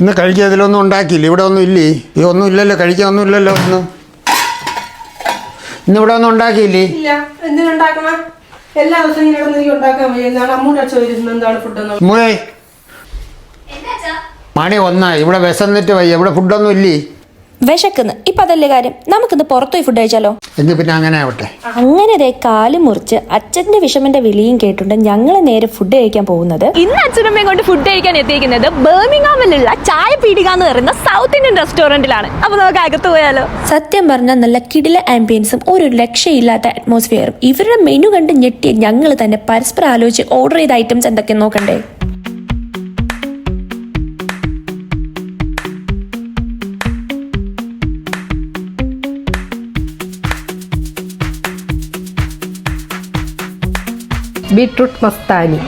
ഇന്ന് കഴിക്കാൻ ഇതിലൊന്നും ഉണ്ടാക്കിയില്ല? ഇവിടെ ഒന്നും ഇല്ലേ? ഈ ഒന്നും ഇല്ലല്ലോ കഴിക്കാൻ ഒന്നും ഇല്ലല്ലോ ഇന്ന്. ഇന്ന് ഇവിടെ ഒന്നും ഉണ്ടാക്കിയില്ലേ? ഇല്ല. എന്തിനുണ്ടാക്കണം എല്ലാ ദിവസവും ഇങ്ങനെ എനിക്ക് ഉണ്ടാക്കാൻ വയ്യ. എന്താണ് അമ്മൂടെ ചോദിക്കുന്നത് എന്താണ് ഫുഡ് മോളെ മണി ഒന്നായി. ഇവിടെ വിശന്നിട്ട് വയ്യ. ഇവിടെ ഫുഡൊന്നും ഇല്ലേ? വിശക്കുന്നു. ഇപ്പൊ അതല്ലേ കാര്യം? നമുക്കിന്ന് പുറത്തുപോയി ഫുഡ് കഴിച്ചാലോ? എങ്കിൽ പിന്നെ അങ്ങനെ ആവട്ടെ. അങ്ങനെ ദേ കാൽ മുറിച്ച് അച്ഛന്റെ വിഷമന്റെ വിളിയും കേട്ടുണ്ട് ഞങ്ങൾ നേരെ ഫുഡ് കഴിക്കാൻ പോകുന്നത്. ഇന്ന് അച്ഛനമ്മയും കൊണ്ട് ഫുഡ് കഴിക്കാൻ എത്തിയിരിക്കുന്നത് ബേമിംഗാമിലുള്ള ചായ പീടിക എന്ന് പറയുന്ന സൗത്ത് ഇന്ത്യൻ റെസ്റ്റോറന്റിലാണ് അപ്പൊ നമുക്ക് അകത്ത് പോയാലോ? സത്യം പറഞ്ഞാൽ നല്ല കിടില ആംബിയൻസും ഒരു രക്ഷയില്ലാത്ത അറ്റ്മോസ്ഫിയറും ഇവരുടെ മെനു കണ്ട് ഞെട്ടിയ ഞങ്ങൾ തന്നെ പരസ്പരം ആലോചിച്ച് ഓർഡർ ചെയ്ത ഐറ്റംസ് എന്തൊക്കെ നോക്കണ്ടേ? ബീട്രൂട്ട് മസ്താനി.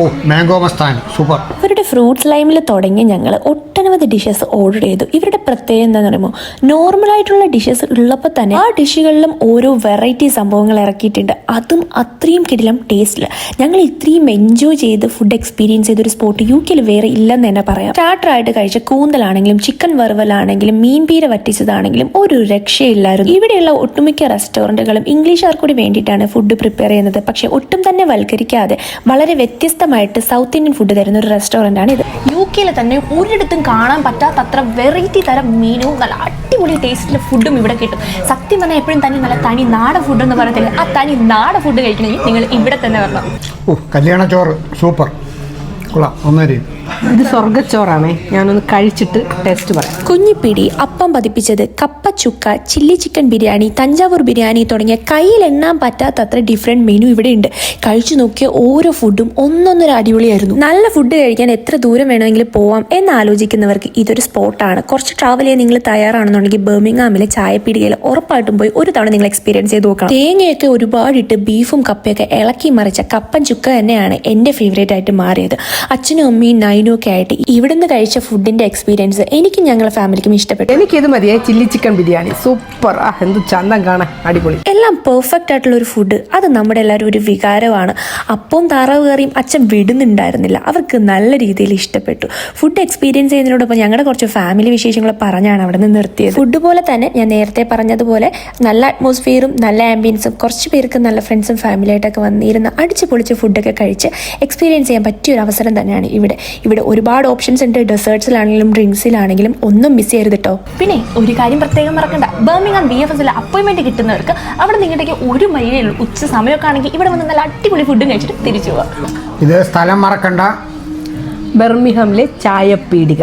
ഓ മാംഗോ മസ്താനി. സൂപ്പർ. അവരുടെ ഫ്രൂട്ട്സ് ലൈമിൽ തുടങ്ങി ഞങ്ങൾ ഒട്ടനവധി ഡിഷസ് ഓർഡർ ചെയ്തു. ഇവരുടെ പ്രത്യേകത എന്താണെന്ന് പറയുമ്പോൾ നോർമൽ ആയിട്ടുള്ള ഡിഷസ് ഉള്ളപ്പോൾ തന്നെ ആ ഡിഷുകളിലും ഓരോ വെറൈറ്റി സംഭവങ്ങൾ ഇറക്കിയിട്ടുണ്ട്. അതും അത്രയും കിടിലം ടേസ്റ്റിൽ ഞങ്ങൾ ഇത്രയും എൻജോയ് ചെയ്ത് ഫുഡ് എക്സ്പീരിയൻസ് ചെയ്ത ഒരു സ്പോട്ട് യു കെയിൽ വേറെ ഇല്ലെന്ന് തന്നെ പറയാം. സ്റ്റാർട്ടറായിട്ട് കഴിച്ച കൂന്തലാണെങ്കിലും ചിക്കൻ വറുവലാണെങ്കിലും മീൻ പീര വറ്റിച്ചതാണെങ്കിലും ഒരു രക്ഷയില്ലായിരുന്നു. ഇവിടെയുള്ള ഒട്ടുമിക്ക റെസ്റ്റോറന്റുകളും ഇംഗ്ലീഷുകാർ കൂടി വേണ്ടിയിട്ടാണ് ഫുഡ് പ്രിപ്പയർ ചെയ്യുന്നത്. പക്ഷേ ഒട്ടും തന്നെ വൽക്കരിക്കാതെ വളരെ വ്യത്യസ്തമായിട്ട് സൗത്ത് ഇന്ത്യൻ ഫുഡ് തരുന്ന ഒരു റെസ്റ്റോറന്റ് ആണ് ഇത് യു കെയിൽ തന്നെ ഒരിടത്തും കാണാൻ പറ്റാത്തത്ര വെറൈറ്റി തരം മീനും നല്ല അടിപൊളി ടേസ്റ്റിലെ ഫുഡും ഇവിടെ കിട്ടും. സത്യം പറഞ്ഞാൽ എപ്പോഴും തന്നെ നല്ല തനി നാടൻ ഫുഡ് എന്ന് പറയത്തില്ല. ആ തനി നാടൻ ഫുഡ് കഴിക്കണമെങ്കിൽ നിങ്ങൾ ഇവിടെ തന്നെ വരണം. ഓ കല്യാണ ചോറ് സൂപ്പർ. കൊള്ളാം. ഒന്നേരും ഇത് സ്വർഗച്ചോറാണേ ഞാനൊന്ന് കഴിച്ചിട്ട് ടേസ്റ്റ് പറയാം. കുഞ്ഞിപ്പിടി അപ്പം പതിപ്പിച്ചത് കപ്പ ചുക്ക ചില്ലി ചിക്കൻ ബിരിയാണി തഞ്ചാവൂർ ബിരിയാണി തുടങ്ങിയ കയ്യിൽ എണ്ണാൻ പറ്റാത്തത്ര ഡിഫറെന്റ് മെനു ഇവിടെ ഉണ്ട്. കഴിച്ചു നോക്കിയ ഓരോ ഫുഡും ഒന്നൊന്നൊരു അടിപൊളിയായിരുന്നു. നല്ല ഫുഡ് കഴിക്കാൻ എത്ര ദൂരം വേണമെങ്കിലും പോവാം എന്ന് ആലോചിക്കുന്നവർക്ക് ഇതൊരു സ്പോട്ടാണ് കുറച്ച് ട്രാവൽ ചെയ്യാൻ നിങ്ങൾ തയ്യാറാണെന്നുണ്ടെങ്കിൽ ബർമിംഗാമിലെ ചായപ്പീടികയിൽ ഉറപ്പായിട്ടും പോയി ഒരു തവണ നിങ്ങൾ എക്സ്പീരിയൻസ് ചെയ്ത് നോക്കണം. തേങ്ങയൊക്കെ ഒരുപാടിട്ട് ബീഫും കപ്പയൊക്കെ ഇളക്കി മറിച്ച കപ്പൻ ചുക്ക തന്നെയാണ് എന്റെ ഫേവറേറ്റ് ആയിട്ട് മാറിയത്. അച്ഛനും അമ്മയും നൈനും ഒക്കെ ആയിട്ട് ഇവിടുന്ന് കഴിച്ച ഫുഡിന്റെ എക്സ്പീരിയൻസ് എനിക്ക് ഞങ്ങളുടെ ഫാമിലിക്കും ഇഷ്ടപ്പെട്ടു. എനിക്കിത് മതിയായി ചില്ലി ചിക്കൻ ബിരിയാണി. സൂപ്പർ ആ എന്ത് ചന്തം കാണാൻ അടിപൊളി. എല്ലാം പെർഫെക്റ്റ് ആയിട്ടുള്ള ഒരു ഫുഡ് അത് നമ്മുടെ എല്ലാവരും ഒരു വികാരമാണ്. അപ്പവും താറാവ് കറിയും അച്ഛൻ വിടുന്നുണ്ടായിരുന്നില്ല. അവർക്ക് നല്ല രീതിയിൽ ഇഷ്ടപ്പെട്ടു. ഫുഡ് എക്സ്പീരിയൻസ് ചെയ്യുന്നതിനോടൊപ്പം ഞങ്ങളുടെ കുറച്ച് ഫാമിലി വിശേഷങ്ങൾ പറഞ്ഞാണ് അവിടെ നിന്ന് നിർത്തിയത്. ഫുഡ് പോലെ തന്നെ ഞാൻ നേരത്തെ പറഞ്ഞതുപോലെ നല്ല അറ്റ്മോസ്ഫിയറും നല്ല ആംബിയൻസും കുറച്ച് പേർക്ക് നല്ല ഫ്രണ്ട്സും ഫാമിലിയായിട്ടൊക്കെ വന്നിരുന്ന അടിച്ച് പൊളിച്ച് ഫുഡൊക്കെ കഴിച്ച് എക്സ്പീരിയൻസ് ചെയ്യാൻ പറ്റിയ ഒരു അവസരം തന്നെയാണ് ഇവിടെ. ഇവിടെ ഒരുപാട് ഓപ്ഷൻസ് ഉണ്ട്. ഡെസേർട്സിലാണെങ്കിലും ഡ്രിങ്ക്സിലാണെങ്കിലും ഒന്നും മിസ് ചെയ്യരുത് കേട്ടോ പിന്നെ ഒരു കാര്യം പ്രത്യേകം മറക്കണ്ട. ബർമിംഗാം ബി എഫ് എസിൽ അപ്പോയിൻമെന്റ് കിട്ടുന്നവർക്ക് അവിടെ നിങ്ങടേക്ക് ഒരു മൈലേ ഉള്ളൂ. ഉച്ച സമയമൊക്കെ ആണെങ്കിൽ ഇവിടെ വന്ന് നല്ല അടിപൊളി ഫുഡും കഴിച്ചിട്ട് തിരിച്ചു പോവാം. ഇത് സ്ഥലം മറക്കണ്ട. ബെർമിഹമിലെ ചായപ്പീടിക.